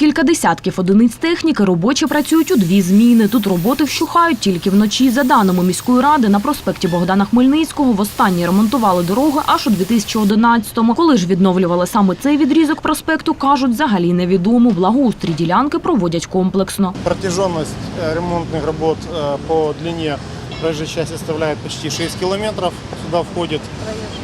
Кілька десятків одиниць техніки робочі працюють у дві зміни. Тут роботи вщухають тільки вночі. За даними міської ради, на проспекті Богдана Хмельницького востаннє ремонтували дороги аж у 2011-му. Коли ж відновлювали саме цей відрізок проспекту, кажуть, взагалі невідомо. Благоустрій ділянки проводять комплексно. Протяженность э, ремонтных работ э, по длине проезжей части составляет почти 6 километров. Сюда входит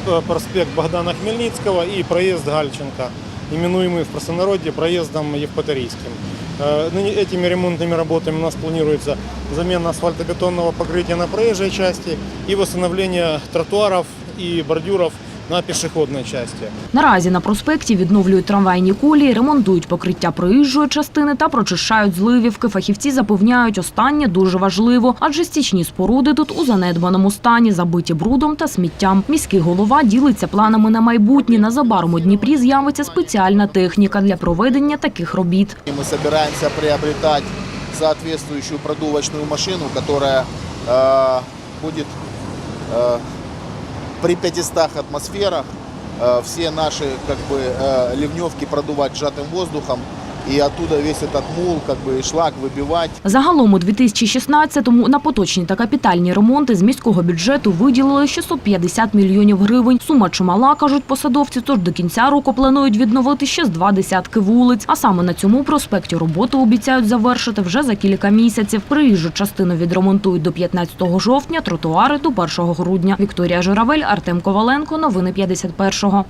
э, проспект Богдана Хмельницкого и проезд Гальченко, именуемый в простонародье проездом Евпаторийским. Э, ныне Этими ремонтными работами у нас планируется замена асфальтобетонного покрытия на проезжей части и восстановление тротуаров и бордюров на пешеходной части. Наразі на проспекті відновлюють трамвайні колії, ремонтують покриття проїжджої частини та прочищають зливівки. Фахівці запевняють, останнє дуже важливо, адже стічні споруди тут у занедбаному стані, забиті брудом та сміттям. Міський голова ділиться планами на майбутнє. Незабаром у Дніпрі з'явиться спеціальна техніка для проведення таких робіт. И мы собираемся приобретать соответствующую продувочную машину, которая э, будет э, при 500 атмосферах э, все наши как бы, э, ливневки продувать сжатым воздухом и оттуда весь этот мул, как бы, и шлак выбивать. Загалом у 2016-му на поточні та капітальні ремонти з міського бюджету виділили 650 мільйонів гривень. Сума чимала, кажуть посадовці, тож до кінця року планують відновити ще з два десятки вулиць. А саме на цьому проспекті роботи обіцяють завершити вже за кілька місяців. Приїжджу частину відремонтують до 15 жовтня, тротуари до 1 грудня. Вікторія Журавель, Артем Коваленко. Новини 51-го.